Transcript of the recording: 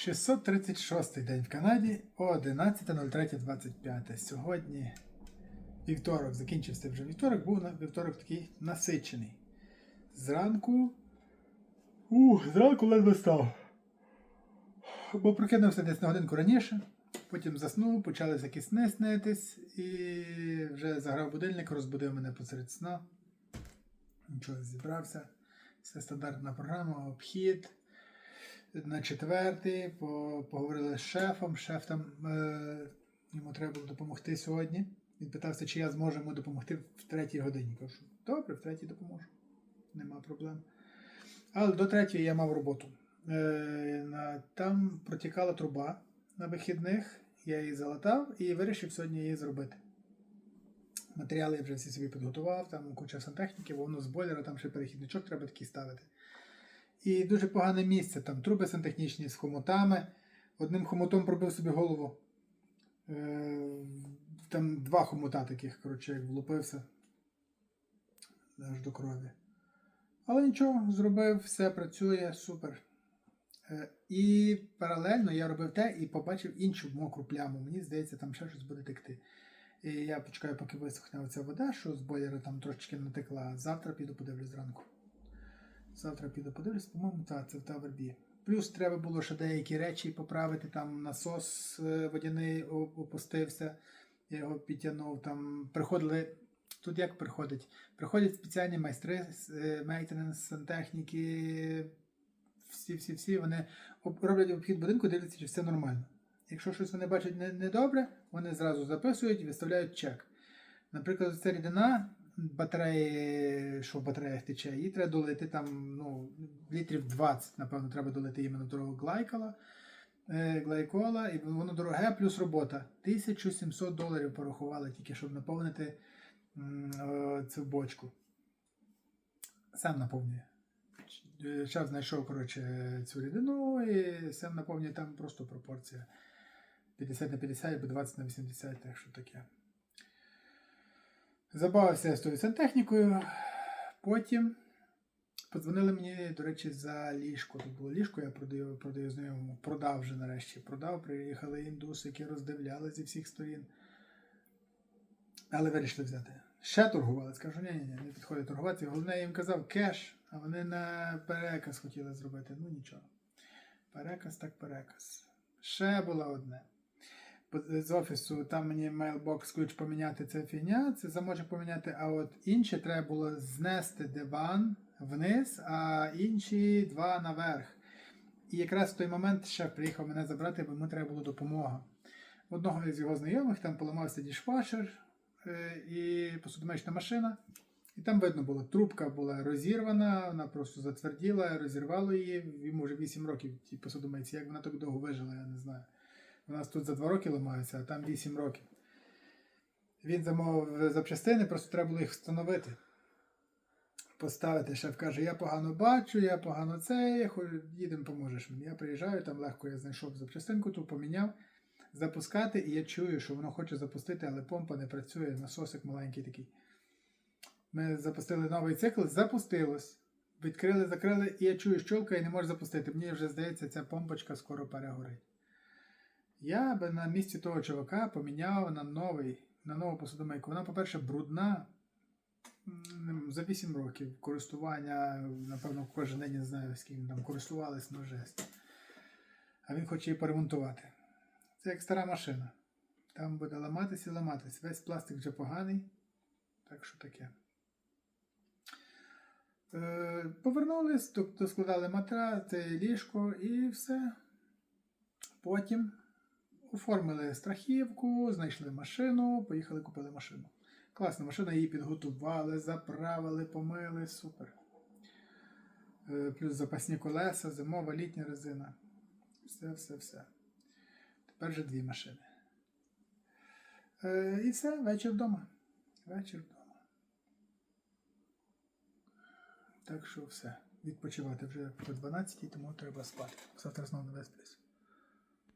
636 день в Канаді о 11.03.25. Сьогодні вівторок, закінчився вже вівторок, був на вівторок такий насичений. Зранку. Ух, зранку ледве став. Бо прокинувся десь на годинку раніше, потім заснув, почали якісь сни снитись, і вже заграв будильник, розбудив мене посеред сна. Нічого зібрався. Все стандартна програма, обхід. На четвертий по- поговорили з шефом. Шеф там е, йому треба було допомогти сьогодні. Він питався, чи я зможу йому допомогти в третій годині. Кажу, добре, в третій допоможу. Нема проблем. Але до третьої я мав роботу. Е, там протікала труба на вихідних. Я її залатав і вирішив сьогодні її зробити. Матеріали я вже всі собі підготував, там куча сантехніки, воно з бойлера, там ще перехідничок треба такий ставити. І дуже погане місце, там труби сантехнічні з хомутами. Одним хомутом пробив собі голову. Е, там два хомута таких, коротше, як влупився. Аж до крові. Але нічого, зробив, все працює, супер. Е, І паралельно я робив те і побачив іншу мокру пляму. Мені здається, там ще щось буде текти. І я почекаю, поки висохне оця вода, що з бойлера там трошечки натекла. Завтра піду подивлюсь зранку. Завтра піду подивлюсь, по-моєму, так, це в B. Плюс треба було ще деякі речі поправити. Там насос е, водяний опустився, я його підтягнув. Там приходили. Тут як приходить? Приходять спеціальні майстри з е, сантехніки, всі-всі-всі, вони роблять обхід будинку, дивляться, чи все нормально. Якщо щось вони бачать недобре, вони зразу записують і виставляють чек. Наприклад, ця рідина, батареї, що в батареях тече, її треба долити там, ну, літрів 20, напевно, треба долити іменно того глайкола, е, глайкола, і воно дороге, плюс робота. 1700 доларів порахували тільки, щоб наповнити е, цю бочку. Сам наповнює. Зараз знайшов коротше, цю рідину і сам наповнює там просто пропорція. 50 на 50 або 20 на 80, так що таке. Забавився я з тою сантехнікою. Потім подзвонили мені, до речі, за ліжко. Тут було ліжко, я продаю, продаю знайомому. Продав вже нарешті. Продав, приїхали індуси, які роздивляли зі всіх сторін. Але вирішили взяти. Ще торгували. Скажу, ні, ні, ні, не підходить торгувати. Головне, я їм казав кеш, а вони на переказ хотіли зробити. Ну нічого. Переказ так переказ. Ще було одне. З офісу там мені mailbox ключ поміняти це фігня, це замочок поміняти, а от інше треба було знести диван вниз, а інші два наверх. І якраз в той момент шеф приїхав мене забрати, бо йому треба була допомога. В одного із його знайомих там поламався дішвашер е, і посудомична машина. І там видно було, трубка була розірвана, вона просто затверділа, розірвало її. Йому вже 8 років тій посудомийці. Як вона так довго вижила, я не знаю. У нас тут за 2 роки ламаються, а там 8 років. Він замовив запчастини, просто треба було їх встановити. Поставити. Шеф каже, я погано бачу, я погано це, їдемо, поможеш мені. Я приїжджаю, там легко я знайшов запчастинку, ту поміняв. Запускати, і я чую, що воно хоче запустити, але помпа не працює, насосик маленький такий. Ми запустили новий цикл, запустилось. Відкрили, закрили, і я чую щолка і не можу запустити. Мені вже здається, ця помпочка скоро перегорить. Я би на місці того чувака поміняв на новий, на нову посудомийку. Вона, по-перше, брудна. За 8 років користування, напевно, кожен день не знаю, з ким там користувались, ну жесть. А він хоче її поремонтувати. Це як стара машина. Там буде ламатися і ламатися. Весь пластик вже поганий. Так що таке. Е, Повернулись, тобто складали матра, це ліжко і все. Потім оформили страхівку, знайшли машину, поїхали купили машину. Класна машина, її підготували, заправили, помили, супер. Е, Плюс запасні колеса, зимова, літня резина. Все, все, все. Тепер вже дві машини. Е, І все, вечір вдома. Вечір вдома. Так що все. Відпочивати вже по 12, тому треба спати. Завтра знову не висплюсь.